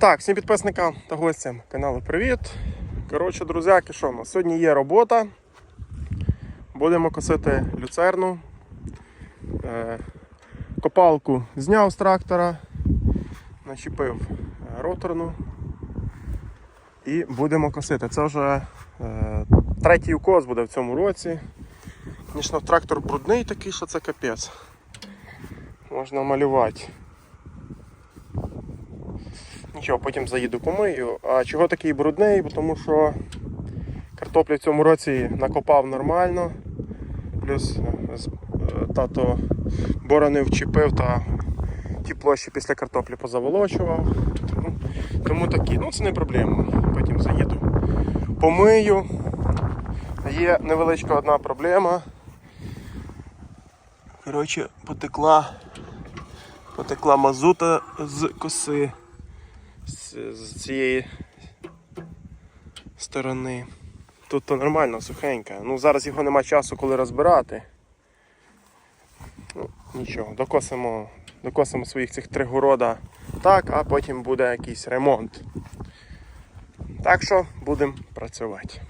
Так, всім підписникам та гостям каналу привіт. Коротше, друзяки, що в нас? Сьогодні є робота. Будемо косити люцерну. Е, Копалку зняв з трактора, начепив е, роторну і будемо косити. Це вже е, третій укос буде в цьому році. Звісно, трактор брудний такий, що це капець. Можна малювати. Нічого, потім заїду помию. А чого такий брудний? Тому що картоплю в цьому році накопав нормально. Плюс е, е, тато борони вчепив та ті площі після картоплі позаволочував. Тому такі. Ну це не проблема. Потім заїду. Помию. Є невеличка одна проблема. Коротше, потекла, потекла мазута з коси з, цієї сторони. Тут то нормально, сухенько. Ну зараз його нема часу, коли розбирати. Ну, нічого, докосимо, докосимо своїх цих три города так, а потім буде якийсь ремонт. Так що будемо працювати.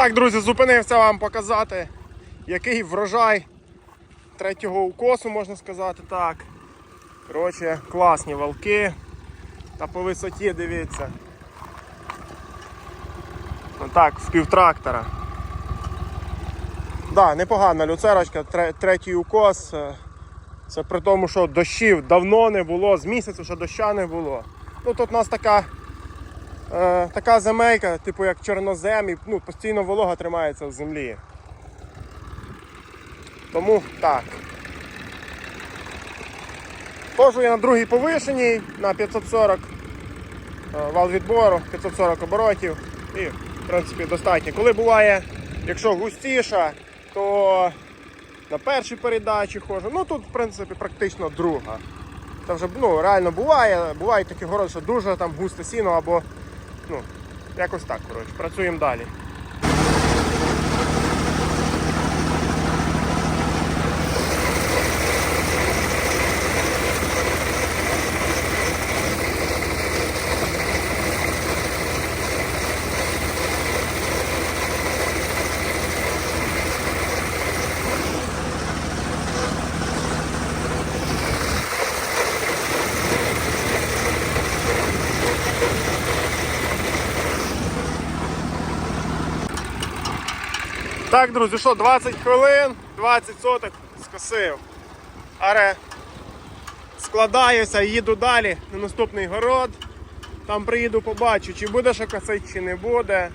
Так, друзі, зупинився вам показати, який врожай третього укосу, можна сказати так. Коротше, класні валки. Та по висоті дивіться. Так, з півтрактора. Да, непогана люцерочка, третій укос. Е, Це при тому, що дощів давно не було, з місяця ще доща не було. Ну тут у нас така е, така земелька, типу як чорнозем, і ну, постійно волога тримається в землі. Тому так. Хожу я на другій повишеній на 540 е, вал відбору, 540 оборотів і в принципі достатньо. Коли буває, якщо густіша, то на першій передачі ходжу. Ну тут в принципі практично друга. Це вже ну, реально буває. Бувають такі городи, що дуже там густе сіно або ну, якось так, коротше, працюємо далі. Так, друзі, що 20 хвилин, 20 соток скосив. Аре складаюся, їду далі на наступний город. Там приїду, побачу, чи буде що косити, чи не буде.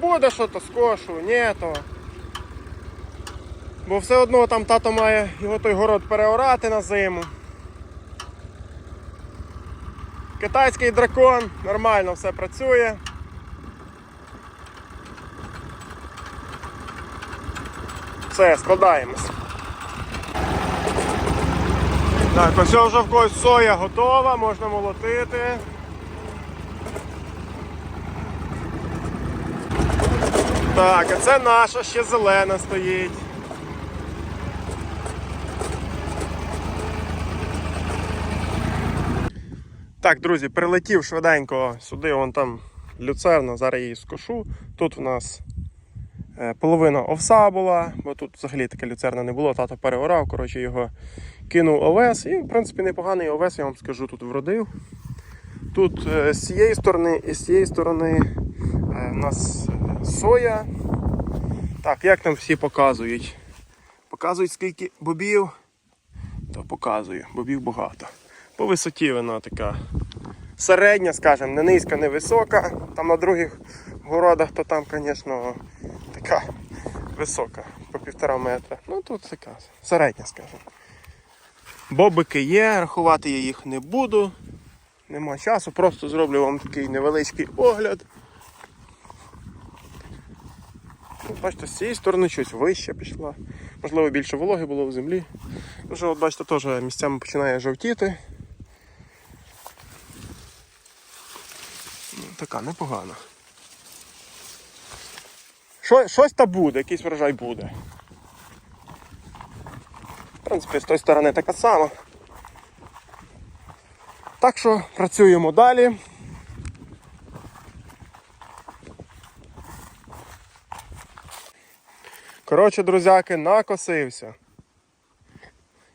Буде що то скошу, ні то. Бо все одно там тато має його той город переорати на зиму. Китайський дракон, нормально все працює. Все, складаємось. Так, ось вже в когось соя готова, можна молотити. Так, а це наша ще зелена стоїть. Так, друзі, прилетів швиденько сюди, вон там люцерна, зараз її скошу. Тут в нас половина овса була, бо тут взагалі таке люцерна не було, тато переорав, коротше, його кинув овес. І, в принципі, непоганий овес, я вам скажу, тут вродив. Тут е, з цієї сторони і з цієї сторони е, у нас е, соя. Так, як там всі показують? Показують скільки бобів, то показую, бобів багато. По висоті вона така середня, скажімо, не низька, не висока. Там на других городах, то там, звісно, така висока, по півтора метра. Ну тут така середня, скажімо. Бобики є, рахувати я їх не буду. Нема часу, просто зроблю вам такий невеличкий огляд. Ну, бачите, з цієї сторони щось вище пішла. Можливо, більше вологи було в землі. Вже, от бачите, теж місцями починає жовтіти. Ну, така непогана. Що, щось та буде, якийсь врожай буде. В принципі, з тої сторони така сама. Так що працюємо далі. Коротше, друзяки, накосився.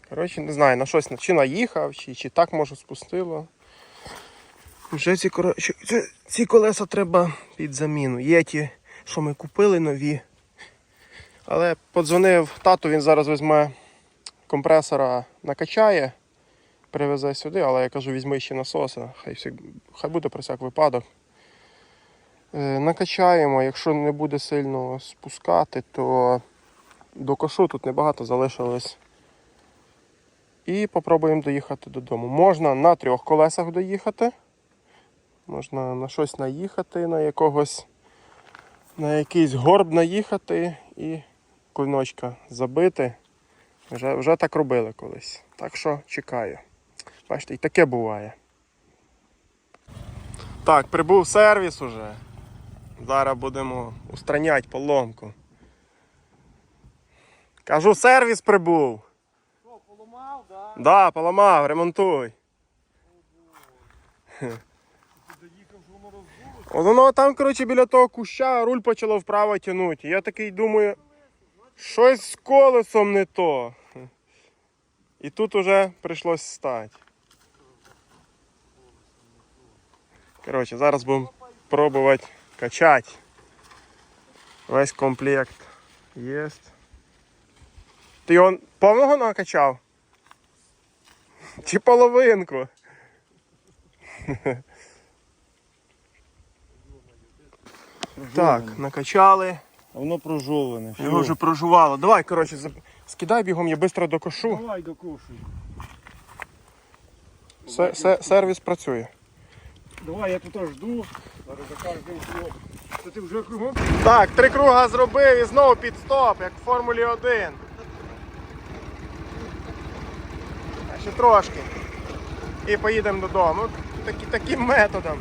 Коротше, не знаю, на щось чи наїхав, чи, чи так може спустило. Вже ці, коротше, ці колеса треба під заміну. Є ті, що ми купили нові. Але подзвонив тату, він зараз візьме компресора, накачає, привезе сюди, але я кажу, візьми ще насоса, хай, всяк, хай буде про всяк випадок. Е, накачаємо, якщо не буде сильно спускати, то до кошу тут небагато залишилось. І попробуємо доїхати додому. Можна на трьох колесах доїхати. Можна на щось наїхати, на якогось, на якийсь горб наїхати і клиночка забити. Вже, вже так робили колись. Так що чекаю. Бачите, і таке буває. Так, прибув сервіс уже. Зараз будемо устраняти поломку. Кажу, сервіс прибув. Що, поламав, да? Да, поламав, ремонтуй. Ти доїхав, що воно розбулося? От Воно там, коротше, біля того куща руль почало вправо тягнути. Я такий думаю, щось з колесом не то. І тут уже прийшлось стати. Коротше, зараз будемо пробувати качати. Весь комплект є. Ти його повного накачав? Чи половинку? Так, накачали. Воно прожоване. Його вже прожувало. Давай, коротше, скидай бігом, я швидко докошу. Давай докушуй. Се- се- сервіс працює. Давай, я тут жду. Зараз за кожним кругом. Це ти вже кругом? Так, три круга зробив і знову під стоп, як в Формулі 1. А Ще трошки. І поїдемо додому. Такі, таким методом.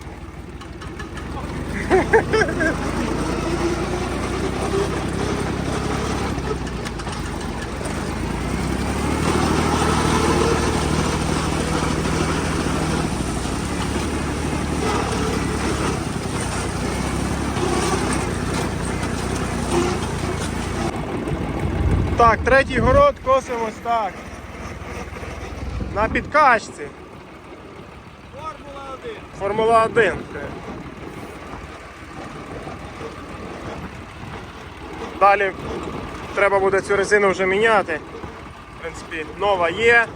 Так, третій город косимось так. На підкачці. Формула 1. Формула 1. Далі треба буде цю резину вже міняти. В принципі, нова є.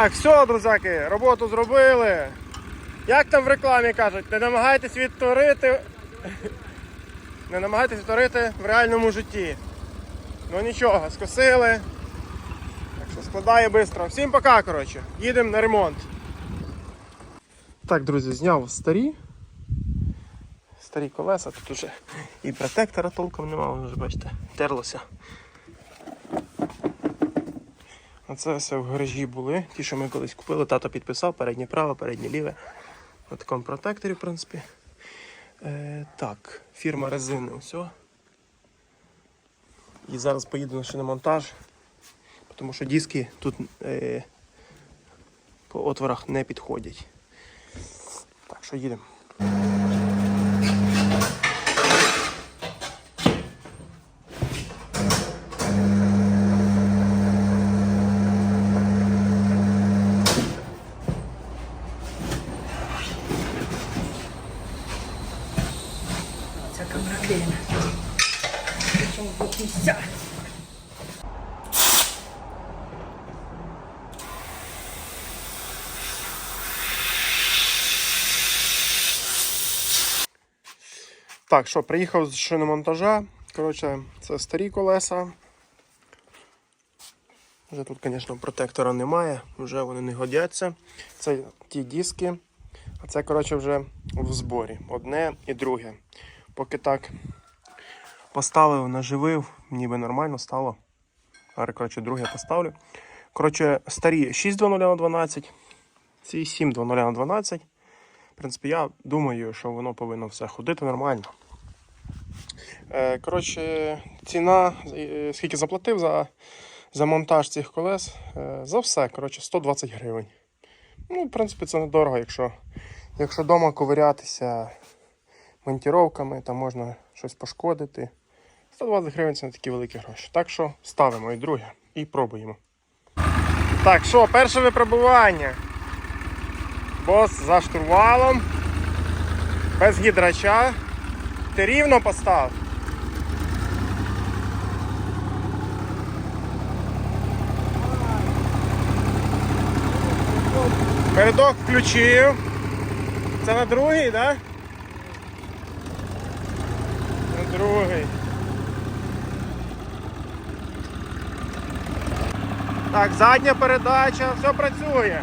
Так, все, друзяки, роботу зробили. Як там в рекламі кажуть, не намагайтесь відтворити. Не намагайтесь відтворити в реальному житті. Ну нічого, скосили. Так що складає швидко. Всім пока, коротше. Їдемо на ремонт. Так, друзі, зняв старі. Старі колеса, тут уже і протектора толком немає, вже бачите, терлося. Оце все в гаражі були. Ті, що ми колись купили, тато підписав, переднє право, переднє ліве. На такому протекторі, в принципі. Е, так, фірма резини, все. І зараз поїду на шиномонтаж, тому що диски тут е, по отворах не підходять. Так що їдемо. Ця камрадина. Причому в двох місцях. Так, що, приїхав з шиномонтажа. Коротше, це старі колеса. Вже тут, звісно, протектора немає, вже вони не годяться. Це ті диски, а це, коротше, вже в зборі. Одне і друге. Поки так поставив, наживив, ніби нормально стало. Зараз, коротше, друге поставлю. Коротше, старі 6.00 на 12, ці 7.00 на 12. В принципі, я думаю, що воно повинно все ходити нормально. Е, Коротше, ціна, е, скільки заплатив за, за монтаж цих колес, е, за все, коротше, 120 гривень. Ну, в принципі, це недорого, якщо, якщо вдома ковирятися монтіровками, там можна щось пошкодити. 120 гривень це не такі великі гроші. Так що ставимо і друге і пробуємо. Так, що, перше випробування. Бос за штурвалом. Без гідрача. Ти рівно постав. Передок включив. Це на другий, так? Да? На другий. Так, задня передача, все працює.